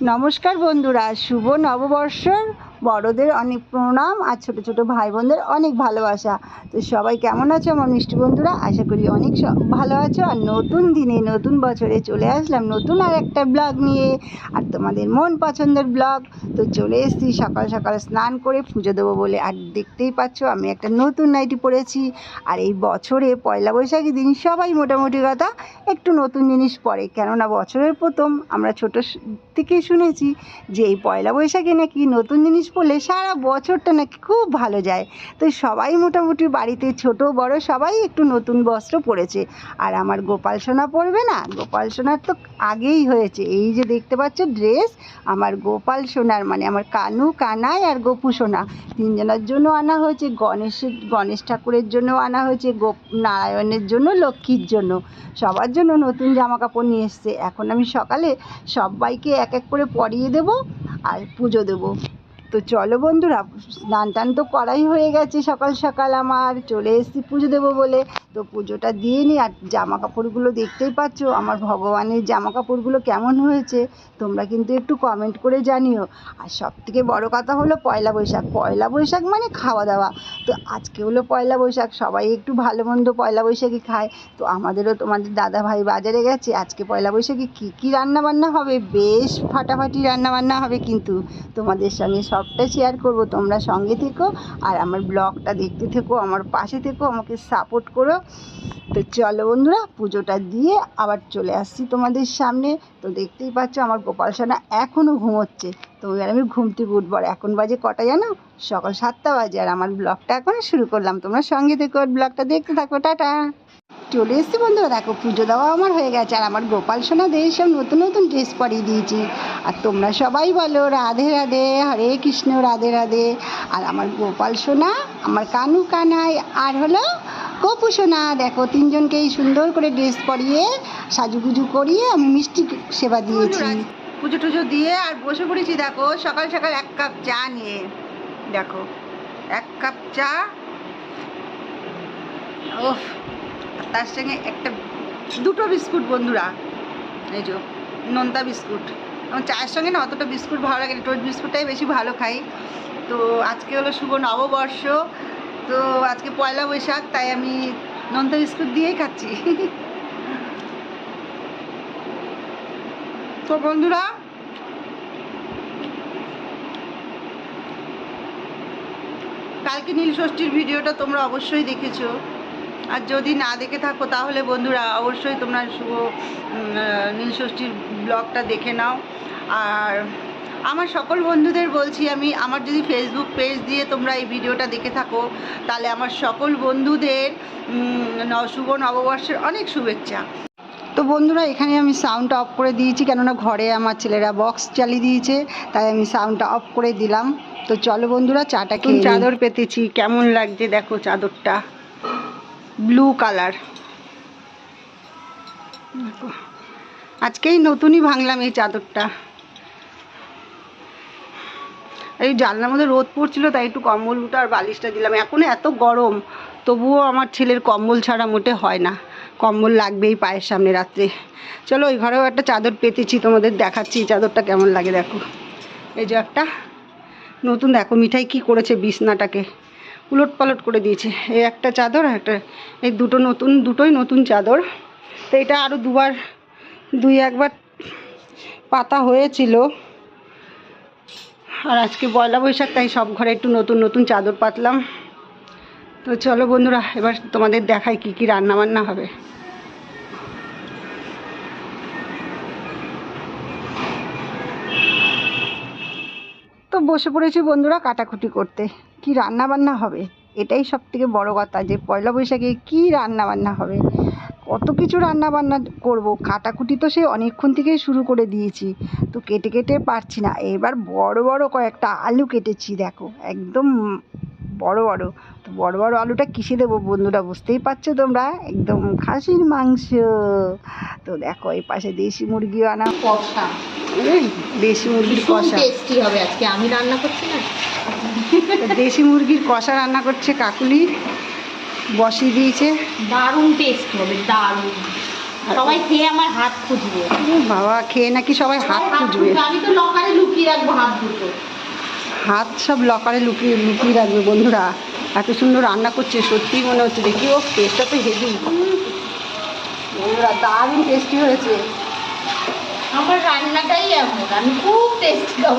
নমস্কার বন্ধুরা শুভ নববর্ষর বড়দের অনেক প্রণাম আর ছোটো ছোটো ভাই বোনদের অনেক ভালোবাসা। তো সবাই কেমন আছো আমার মিষ্টি বন্ধুরা? আশা করি অনেক ভালো আছো আর নতুন দিনে নতুন বছরে চলে আসলাম নতুন আর একটা ব্লগ নিয়ে। আর তোমাদের মন পছন্দের ব্লগ। তো চলে এসেছি, সকাল সকাল স্নান করে পুজো দেবো বলে। আর দেখতেই পাচ্ছ আমি একটা নতুন নাইটি পরেছি আর এই বছরে পয়লা বৈশাখী দিন সবাই মোটামুটি কথা একটু নতুন জিনিস পরে কেননা বছরের প্রথম আমরা ছোটো থেকেই শুনেছি যে এই পয়লা বৈশাখে নাকি নতুন জিনিস পরলে সারা বছরটা নাকি খুব ভালো যায়। তো সবাই মোটামুটি বাড়িতে ছোট, বড় সবাই একটু নতুন বস্ত্র পরেছে। আর আমার গোপাল সোনা পরবে না? গোপাল সোনার তো আগেই হয়েছে। এই যে দেখতে পাচ্ছ ড্রেস, আমার গোপাল সোনার মানে আমার কানু, কানাই আর গোপু সোনা। তিনজনের জন্য আনা হয়েছে গণেশের গণেশ ঠাকুরের জন্য আনা হয়েছে, গোপ, নারায়ণের জন্য, লক্ষ্মীর জন্য। সবার জন্য নতুন জামা কাপড় নিয়ে এসছে। এখন আমি সকালে সবাইকে এক এক করে পরিয়ে দেব আর পুজো দেবো। তো চলো বন্ধুরা স্নান টান তো করাই হয়ে গেছে সকাল সকাল আমার। চলে এসেছি পুজো দেবো বলে। তো পুজোটা দিয়ে নিই আর জামা কাপড়গুলো দেখতেই পাচ্ছ, আমার ভগবানের জামা কাপড়গুলো কেমন হয়েছে, তোমরা কিন্তু একটু কমেন্ট করে জানিও। আর সব থেকে বড়ো কথা হলো পয়লা বৈশাখ। পয়লা বৈশাখ মানে খাওয়া দাওয়া। তো আজকে হলো পয়লা বৈশাখ, সবাই একটু ভালো মন্দ পয়লা বৈশাখী খায়। তো আমাদেরও তোমাদের দাদা ভাই বাজারে গেছে, আজকে পয়লা বৈশাখে কী কী রান্না বান্না হবে? বেশ ফাটাফাটি রান্না বান্না হবে কিন্তু তোমাদের সঙ্গে সবটা শেয়ার করব, তোমরা সঙ্গে থেকো আর আমার ব্লগটা দেখতে থেকো, আমার পাশে থেকো, আমাকে সাপোর্ট করো। তো চলো বন্ধুরা, পুজোটা দিয়ে আবার চলে আসছি তোমাদের সামনে। তো দেখতেই পাচ্ছ আমার গোপাল সোনা এখনও ঘুমোচ্ছে। তো এবার আমি ঘুম থেকে উঠবো আর এখন বাজে কটা জানো? সকাল সাতটা বাজে আর আমার ব্লগটা এখন শুরু করলাম। তোমরা সঙ্গে থেকো ব্লগটা দেখতে থাকো। টাটা! চলে এসছি বন্ধুরা, দেখো পুজো দেওয়া আমার হয়ে গেছে, আর আমার গোপাল সোনা সোনাদের সব নতুন নতুন ড্রেস পরিয়ে দিয়েছি। আর তোমরা সবাই বলো, রাধে রাধে, হরে কৃষ্ণ, রাধে রাধে। আর আমার গোপাল সোনা, আমার কানু কানাই, আর হলো কপু সোনা। দেখো তিনজনকেই সুন্দর করে ড্রেস পরিয়ে, সাজুগুজু করিয়ে আমি মিষ্টি সেবা দিয়েছি। পুজো টুজো দিয়ে আর বসে পড়েছি, দেখো সকাল সকাল এক কাপ চা নিয়ে। দেখো, এক কাপ চা। ওফ তার সঙ্গে একটা দুটো বিস্কুট, বন্ধুরা। এই যে, নোনতা বিস্কুট। আমার চায়ের সঙ্গে না অতটা বিস্কুট ভালো লাগে না। টোস্ট বিস্কুটটাই বেশি ভালো খাই। তো আজকে হলো শুভ নববর্ষ। তো আজকে পয়লা বৈশাখ, তাই আমি নোনতা বিস্কুট দিয়েই খাচ্ছি। তো বন্ধুরা, কালকে নীল ষষ্ঠীর ভিডিওটা তোমরা অবশ্যই দেখেছ। আর যদি না দেখে থাকো তাহলে বন্ধুরা অবশ্যই তোমরা শুভ উম, আহ, নীল ষষ্ঠীর ব্লগটা দেখে নাও। আর আমার সকল বন্ধুদের বলছি আমি আমার যদি ফেসবুক পেজ দিয়ে তোমরা এই ভিডিওটা দেখে থাকো তাহলে আমার সকল বন্ধুদের শুভ নববর্ষের অনেক শুভেচ্ছা। তো বন্ধুরা এখানে আমি সাউন্ডটা অফ করে দিয়েছি কেননা ঘরে আমার ছেলেরা বক্স চালিয়ে দিয়েছে তাই আমি সাউন্ডটা অফ করে দিলাম। তো চলো বন্ধুরা চাটা খেয়ে চাদর পেতেছি কেমন লাগছে দেখো চাদরটা? Blue colour. আজকেই নতুনই ভাঙলাম এই চাদরটা। এই জানলার মধ্যে রোদ পড়ছিল, তাই একটু কম্বল কম্বলটা আর বালিশটা দিলাম। এখন এত গরম, তবুও আমার ছেলের কম্বল ছাড়া মোটে হয় না। কম্বল লাগবেই পায়ের সামনে রাত্রে। চলো, ওই ঘরেও একটা চাদর পেতেছি, তোমাদের দেখাচ্ছি চাদরটা কেমন লাগে, দেখো। এই যে একটা, নতুন দেখো, মিঠাই কি করেছে বিছনাটাকে। উলট পালট করে দিয়েছে। এই একটা চাদর আর একটা, এই দুটো নতুন, দুটোই নতুন চাদর। তো এটা আরও দুবার, দুই একবার পাতা হয়েছিল। আর আজকে পয়লা বৈশাখ, তাই সব ঘরে একটু নতুন নতুন চাদর পাতলাম। তো চলো বন্ধুরা, এবার তোমাদের দেখাই কি কি রান্না বান্না হবে। তো বসে পড়েছি বন্ধুরা কাটাকুটি করতে। কি রান্না বান্না হবে? এটাই সব থেকে বড় কথা যে পয়লা বৈশাখে কি রান্না বান্না হবে? কত কিছু রান্না বান্না করব? কাটাকুটি তো সে অনেকক্ষণ থেকেই শুরু করে দিয়েছি। তো কেটে কেটে পারছি না। এবার বড় বড় কয়েকটা আলু কেটেছি দেখো। একদম বড় বড়। তো বড় বড় আলুটা কিসে দেবো বন্ধুরা? বুঝতেই পারছ তোমরা? একদম খাসির মাংস। তো দেখো এই পাশে দেশি মুরগিও আনা কষা। দেশি মুরগির কষা। টেস্টি হবে আজকে। আমি রান্না করছি না? দেশি মুরগির কষা রান্না করছে কাকুলি। বসিয়ে দিয়েছে। দারুণ টেস্ট হবে দারুণ। সবাই খেয়ে আমার হাত খুঁজবে বাবা খেয়ে নাকি সবাই হাত খুঁজবে আমি তো লকারে লুকিয়ে রাখব হাত দুটো। হাত সব লকারে লুকিয়ে লুকিয়ে রাখবে বন্ধুরা। এত সুন্দর রান্না করছে সত্যিই মনে হচ্ছে দেখি ও টেস্টটা তো হেভি বন্ধুরা দারুণ টেস্টি হয়েছে। আমার রান্নাটাই এমন আমি খুব টেস্টি খাব।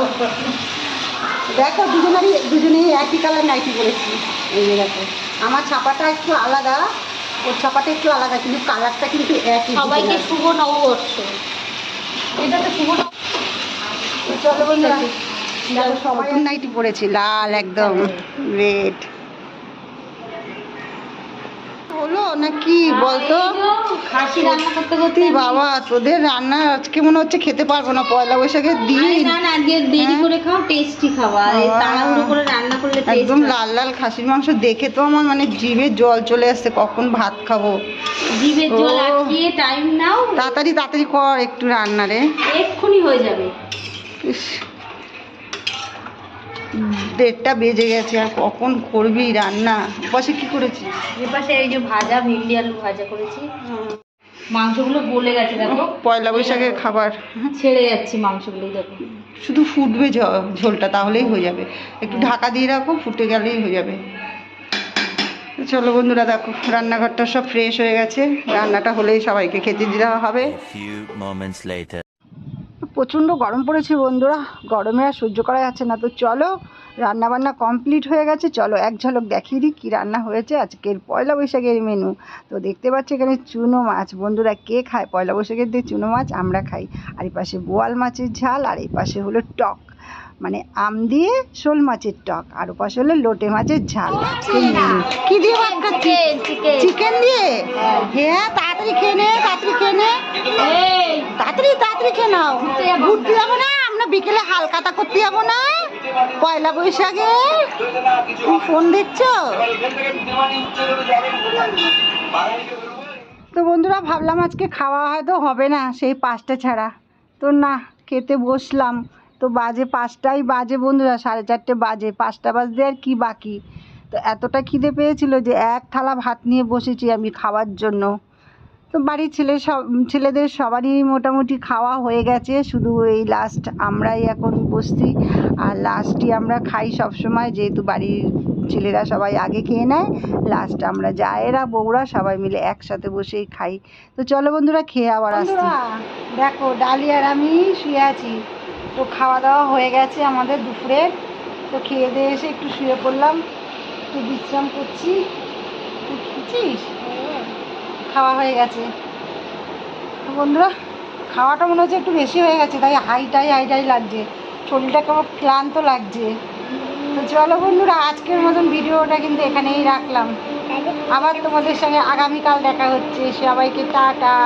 দেখো দুজনেরই দুজনেই একই কালার নাইটি পরেছি। এই যে দেখো আমার ছাপাটা একটু আলাদা ওর ছাপাটা একটু আলাদা কিন্তু কালারটা কিন্তু একই। সবাইকে শুভ নববর্ষ। এটা তো শুভ চলো বন্ধুরা দেখো সবাই নাইটি পরেছি লাল একদম রেড হলো না কি বলতো? সত্যি বাবা তোদের রান্না আজকে মনে হচ্ছে খেতে পারব না পয়লা বৈশাখের দিন। না না আজকে দেরি হ্যাঁ। করে খাও টেস্টি খাওয়া তাড়াহুড়ো করে রান্না করলে একদম লাল লাল খাসির মাংস দেখে তো আমার মানে জিভে জল চলে আসছে কখন ভাত খাব? জল আটকিয়ে টাইম নাও। তাড়াতাড়ি তাড়াতাড়ি কর একটু রান্না রে। এক্ষুনি হয়ে যাবে। ইস। দেড়টা বেজে গেছে আর কখন করবি রান্না? বসে কি করেছিস? এপাশে এই যে ভাজা ভেন্ডি আলু ভাজা করেছি। মাংসগুলো গলে গেছে দেখো। পয়লা বৈশাখের খাবার। ছেড়ে যাচ্ছে মাংসগুলো দেখো। শুধু ফুটবে ঝ- ঝোলটা তাহলেই হয়ে যাবে। একটু ঢাকা দিয়ে রাখো ফুটে গেলেই হয়ে যাবে। চলো বন্ধুরা দেখো রান্নাঘরটা সব ফ্রেশ হয়ে গেছে। রান্নাটা হলেই সবাইকে খেতে দেওয়া হবে। প্রচণ্ড গরম পড়েছে বন্ধুরা। গরমে আর সহ্য করা যাচ্ছে না। তো চলো রান্না বান্না কমপ্লিট হয়ে গেছে। চলো এক ঝলক দেখিয়ে দিই কী রান্না হয়েছে। আজকের পয়লা বৈশাখের মেনু তো দেখতে পাচ্ছি এখানে চুনো মাছ। বন্ধুরা, কে খায় পয়লা বৈশাখের দিয়ে চুনো মাছ? আমরা খাই। আর এই পাশে বোয়াল মাছের ঝাল, আর এই পাশে হলো টক। মানে আম দিয়ে শোল মাছের টক আর পাশে হলো লোটে মাছের ঝাল। কি দিয়ে ভাত খাচ্ছি চিকেন দিয়ে? হ্যাঁ। তাড়াতাড়ি খেয়ে নে তাড়াতাড়ি খেয়ে নে। তাড়াতাড়ি তাড়াতাড়ি খেয়ে নাও। ঘুরতে যাব। না আমরা বিকেলে হালকাতা করতে যাব না। পয়লা বৈশাখে। ফোন দেখছ? তো বন্ধুরা ভাবলাম আজকে খাওয়া হয়তো হবে না সেই পাঁচটা ছাড়া। তো না খেতে বসলাম। তো বাজে পাঁচটাই বাজে বন্ধুরা, সাড়ে চারটে বাজে, পাঁচটা বাজতে আর কি বাকি? তো এতটা খিদে পেয়েছিল যে এক থালা ভাত নিয়ে বসেছি আমি খাওয়ার জন্য। তো বাড়ির ছেলে সব, ছেলেদের সবারই মোটামুটি খাওয়া হয়ে গেছে, শুধু এই লাস্ট আমরাই এখন বসছি। আর লাস্টই আমরা খাই সব সময় যেহেতু বাড়ির ছেলেরা সবাই আগে খেয়ে নেয় লাস্ট আমরা জায়েরা, বউরা সবাই মিলে একসাথে বসেই খাই। তো চলো বন্ধুরা, খেয়ে আবার আসছি। দেখো ডালি আর আমি শুয়ে আছি। তো খাওয়া দাওয়া হয়ে গেছে আমাদের দুপুরের তো খেয়ে দিয়ে এসে একটু শুয়ে পড়লাম, একটু বিশ্রাম করছি। তুই খেয়েছিস? খাওয়া হয়ে গেছে। বন্ধুরা, খাওয়াটা মনে হচ্ছে একটু বেশি হয়ে গেছে, তাই হাইটাই হাইটাই লাগছে। শরীরটা কেমন ক্লান্ত লাগছে। তো চলো বন্ধুরা, আজকের মতন ভিডিওটা কিন্তু এখানেই রাখলাম। আবার তোমাদের সঙ্গে আগামীকাল দেখা হচ্ছে। সবাইকে টাটা।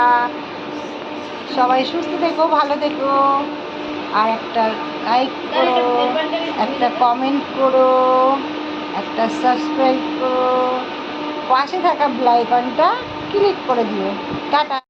সবাই সুস্থ থেকো, ভালো থেকো। আর একটা লাইক করো, একটা কমেন্ট করো, একটা সাবস্ক্রাইব করো, পাশে থাকা ব্লাইকনটা ক্লিক করে দিও। টাটা।